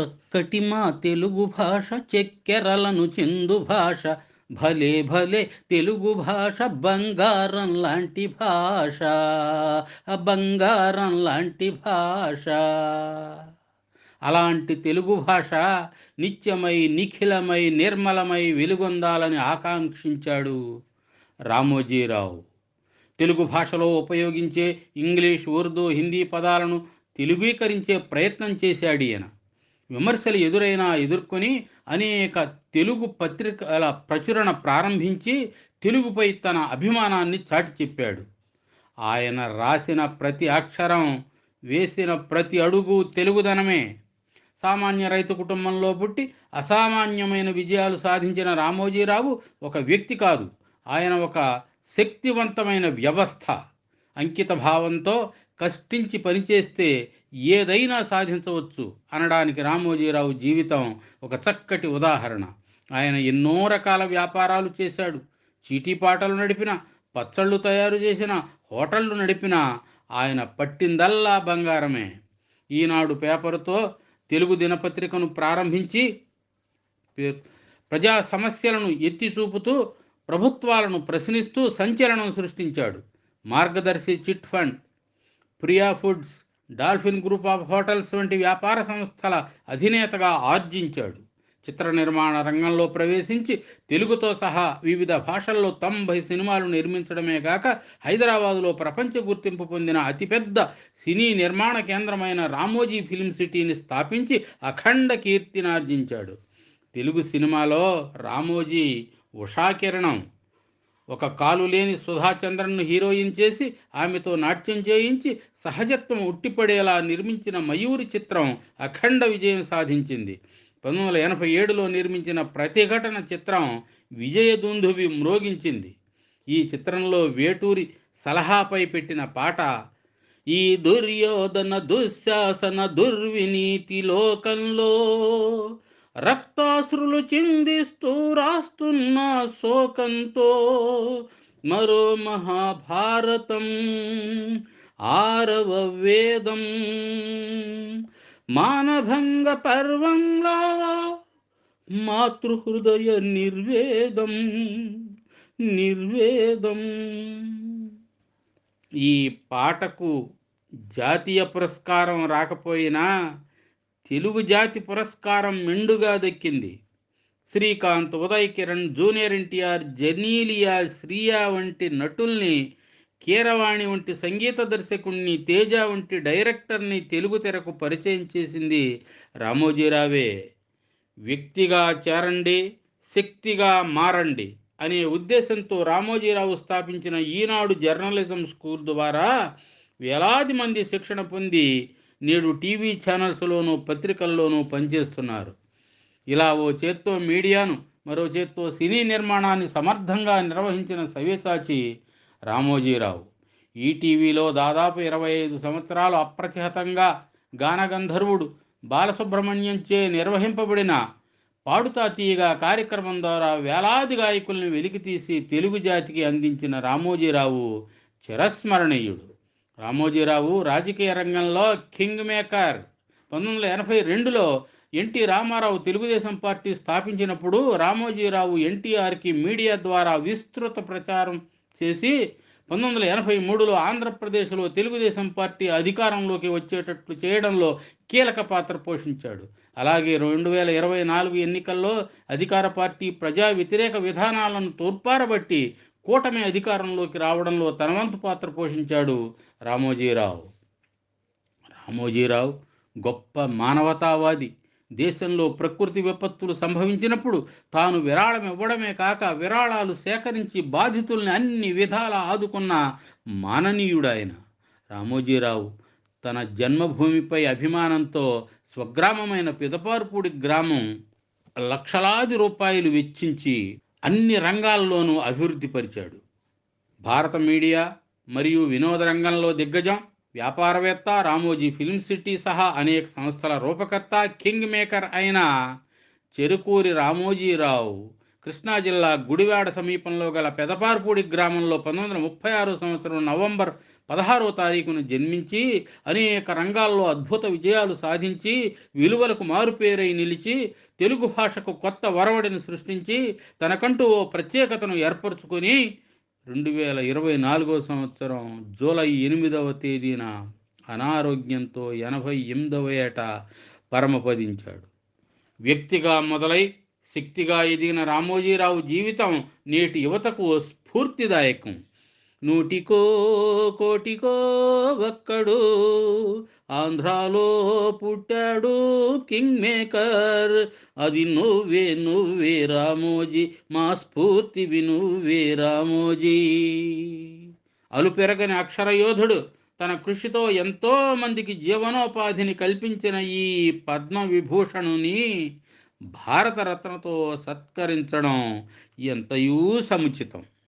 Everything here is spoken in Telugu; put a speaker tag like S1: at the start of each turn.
S1: చక్కటి మా తెలుగు భాష చెక్కెరలను చిందు భాష. భలే భలే తెలుగు భాష బంగారం లాంటి భాష. బంగారం లాంటి భాష. అలాంటి తెలుగు భాష నిత్యమై నిఖిలమై నిర్మలమై వెలుగొందాలని ఆకాంక్షించాడు రామోజీరావు. తెలుగు భాషలో ఉపయోగించే ఇంగ్లీష్ ఉర్దూ హిందీ పదాలను తెలుగీకరించే ప్రయత్నం చేశాడు ఈయన. విమర్శలు ఎదురైనా ఎదుర్కొని అనేక తెలుగు పత్రికల ప్రచురణ ప్రారంభించి తెలుగుపై తన అభిమానాన్ని చాటి చెప్పాడు. ఆయన రాసిన ప్రతి అక్షరం వేసిన ప్రతి అడుగు తెలుగుదనమే. సామాన్య రైతు కుటుంబంలో పుట్టి అసామాన్యమైన విజయాలు సాధించిన రామోజీరావు ఒక వ్యక్తి కాదు. ఆయన ఒక శక్తివంతమైన వ్యవస్థ. అంకిత భావంతో కష్టించి పనిచేస్తే ఏదైనా సాధించవచ్చు అనడానికి రామోజీరావు జీవితం ఒక చక్కటి ఉదాహరణ. ఆయన ఎన్నో రకాల వ్యాపారాలు చేశాడు. చీటీపాటలు నడిపిన పచ్చళ్ళు తయారు చేసిన హోటళ్ళు నడిపిన ఆయన పట్టిందల్లా బంగారమే. ఈనాడు పేపరుతో తెలుగు దినపత్రికను ప్రారంభించి ప్రజా సమస్యలను ఎత్తి చూపుతూ ప్రభుత్వాలను ప్రశ్నిస్తూ సంచలనం సృష్టించాడు. Margadarsi chit fund Priya foods dolphin group of hotels వంటి వ్యాపార సంస్థల అధినేతగా ఆర్జించాడు. చిత్ర నిర్మాణ రంగంలో ప్రవేశించి తెలుగుతో సహా వివిధ భాషల్లో తొంభై సినిమాలు నిర్మించడమే కాక హైదరాబాదులో ప్రపంచ గుర్తింపు పొందిన అతిపెద్ద సినీ నిర్మాణ కేంద్రమైన రామోజీ ఫిల్మ్ సిటీని స్థాపించి అఖండ కీర్తినార్జించాడు తెలుగు సినిమాలో రామోజీ ఉషాకిరణం ఒక కాలు లేని సుధాచంద్రన్ను హీరోయిన్ చేసి ఆమెతో నాట్యం చేయించి సహజత్వం ఉట్టిపడేలా నిర్మించిన మయూరి చిత్రం అఖండ విజయం సాధించింది. పంతొమ్మిది వందల ఎనభై ఏడులో నిర్మించిన ప్రతిఘటన చిత్రం విజయదుందువి మ్రోగించింది. ఈ చిత్రంలో వేటూరి సలహాపై పెట్టిన పాట ఈ దుర్యోధన దుశ్శాసన దుర్వినీతి లోకంలో రక్తాశ్రులు చిందిస్తూ రాస్తున్న శోకంతో మరో మహాభారతం ఆరవ వేదం. మానభంగ పర్వంలా మాతృహృదయ నిర్వేదం నిర్వేదం. ఈ పాటకు జాతీయ పురస్కారం రాకపోయినా తెలుగు జాతి పురస్కారం మెండుగా దక్కింది. శ్రీకాంత్ ఉదయ్ కిరణ్ జూనియర్ ఎన్టీఆర్ జనీలియా శ్రీయా వంటి నటుల్ని కీరవాణి వంటి సంగీత దర్శకుణ్ణి తేజ వంటి డైరెక్టర్ని తెలుగు తెరకు పరిచయం చేసింది రామోజీరావే. వ్యక్తిగా చేరండి శక్తిగా మారండి అనే ఉద్దేశంతో రామోజీరావు స్థాపించిన ఈనాడు జర్నలిజం స్కూల్ ద్వారా వేలాది మంది శిక్షణ పొంది నేడు టీవీ ఛానల్స్లోనూ పత్రికల్లోనూ పనిచేస్తున్నారు. ఇలా ఓ చేత్తో మీడియాను మరో చేత్తో సినీ నిర్మాణాన్ని సమర్థంగా నిర్వహించిన సవ్యసాచి రామోజీరావు ఈటీవీలో దాదాపు ఇరవై ఐదు సంవత్సరాలు అప్రతిహతంగా గానగంధర్వుడు బాలసుబ్రహ్మణ్యంచే నిర్వహింపబడిన పాడుతా తీయగా కార్యక్రమం ద్వారా వేలాది గాయకుల్ని వెలికితీసి తెలుగు జాతికి అందించిన రామోజీరావు చిరస్మరణీయుడు. రామోజీరావు రాజకీయ రంగంలో కింగ్ మేకర్. పంతొమ్మిది వందల ఎనభై రెండులో ఎన్టీ రామారావు తెలుగుదేశం పార్టీ స్థాపించినప్పుడు రామోజీరావు ఎన్టీఆర్కి మీడియా ద్వారా విస్తృత ప్రచారం చేసి పంతొమ్మిది వందల ఎనభై మూడులో ఆంధ్రప్రదేశ్లో తెలుగుదేశం పార్టీ అధికారంలోకి వచ్చేటట్లు చేయడంలో కీలక పాత్ర పోషించాడు. అలాగే రెండు వేల ఇరవై నాలుగు ఎన్నికల్లో అధికార పార్టీ ప్రజా వ్యతిరేక విధానాలను తోర్పారబట్టి కూటమి అధికారంలోకి రావడంలో తనవంతు పాత్ర పోషించాడు రామోజీరావు. రామోజీరావు గొప్ప మానవతావాది. దేశంలో ప్రకృతి విపత్తులు సంభవించినప్పుడు తాను విరాళం ఇవ్వడమే కాక విరాళాలు సేకరించి బాధితుల్ని అన్ని విధాలా ఆదుకున్న మాననీయుడాయన. రామోజీరావు తన జన్మభూమిపై అభిమానంతో స్వగ్రామమైన పిదపార్పూడి గ్రామం లక్షలాది రూపాయలు వెచ్చించి అన్ని రంగాల్లోనూ అభివృద్ధి పరిచాడు. భారత మీడియా మరియు వినోద రంగంలో దిగ్గజం వ్యాపారవేత్త రామోజీ ఫిల్మ్ సిటీ సహా అనేక సంస్థల రూపకర్త కింగ్ మేకర్ అయిన చెరుకూరి రామోజీరావు కృష్ణా జిల్లా గుడివాడ సమీపంలో గల పెదపార్పూడి గ్రామంలో పంతొమ్మిది వందల ముప్పై ఆరు సంవత్సరం నవంబర్ పదహారో తారీఖున జన్మించి అనేక రంగాల్లో అద్భుత విజయాలు సాధించి విలువలకు మారుపేరై నిలిచి తెలుగు భాషకు కొత్త వరవడిని సృష్టించి తనకంటూ ఓ ప్రత్యేకతను ఏర్పరచుకొని రెండు వేల ఇరవై నాలుగో సంవత్సరం జూలై ఎనిమిదవ తేదీన అనారోగ్యంతో ఎనభై ఎనిమిదవ ఏట పరమపదించాడు. వ్యక్తిగా మొదలై శక్తిగా ఎదిగిన రామోజీరావు జీవితం నేటి యువతకు ఓ స్ఫూర్తిదాయకం. నూటికో కోటికో ఒక్కడు. ఆంధ్రాలో పుట్టాడు కింగ్ మేకర్ అది నువ్వే నువ్వే రామోజీ. మా స్ఫూర్తివి నువ్వే రామోజీ. అలుపెరగని అక్షరయోధుడు తన కృషితో ఎంతో మందికి జీవనోపాధిని కల్పించిన ఈ పద్మ విభూషణుని భారతరత్నతో సత్కరించడం ఎంతయూ సముచితం.